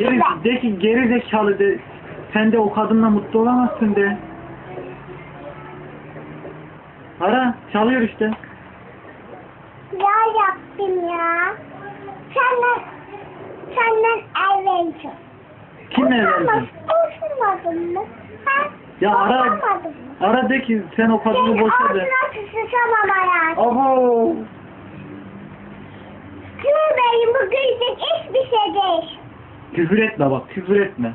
Geri, de ki geri zekalı de. Sen de o kadınla mutlu olamazsın de. Ara çalıyor işte. Ya yaptım ya. Senden, senden evleneceğim. Kim evlenecek? Utanmadın mı? Ha? Ya ara mı? ara de ki sen o kadını Senin boşa de. ağzına sıçramam hayatım. Abo. Küfür etme bak küfür etme.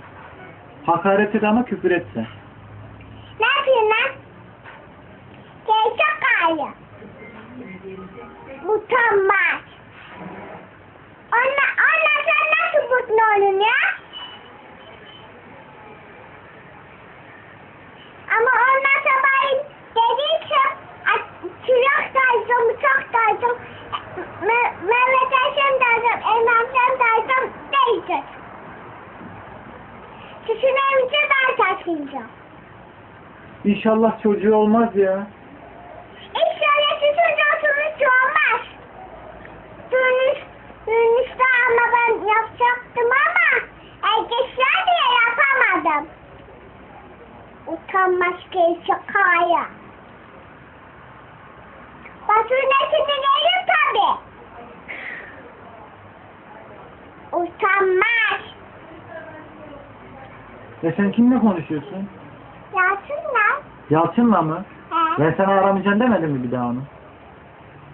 Hakaret et ama küfür etme. Ne yapıyorsun lan? Gevşek ayı. Utanmaz. Anne, anne sen nasıl mutlu olun ya? Ama Evinize ben taşıyacağım. İnşallah çocuğu olmaz ya. İnşallah sizin çocuğunuz hiç olmaz. Dönüş, dönüşte ama ben yapacaktım ama erkekler diye yapamadım. Utanmaz gevşek kaya. Fasulyesini verir tabi. Utanmaz. Ya sen kimle konuşuyorsun? Yatsınlar. Yalçın'la mı? He. Ben sana aramayacaksın demedim mi bir daha onu?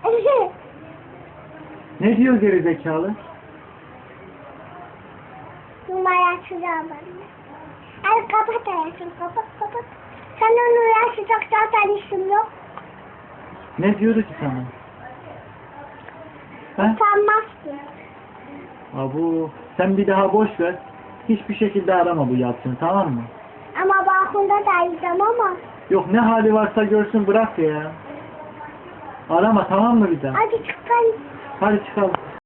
Ne diyor geri zekalı? Numara açacağım ben. Hadi kapat hayatım kapat kapat. Sen onu uğraşacak zaten işim yok. Ne diyordu ki sana? He? Utanmazsın. Abu sen bir daha boş ver. Hiçbir şekilde arama bu Yalçın'ı tamam mı? Ama balkonda da ama. Yok ne hali varsa görsün bırak ya. Arama tamam mı bir daha? Hadi çıkalım. Hadi çıkalım.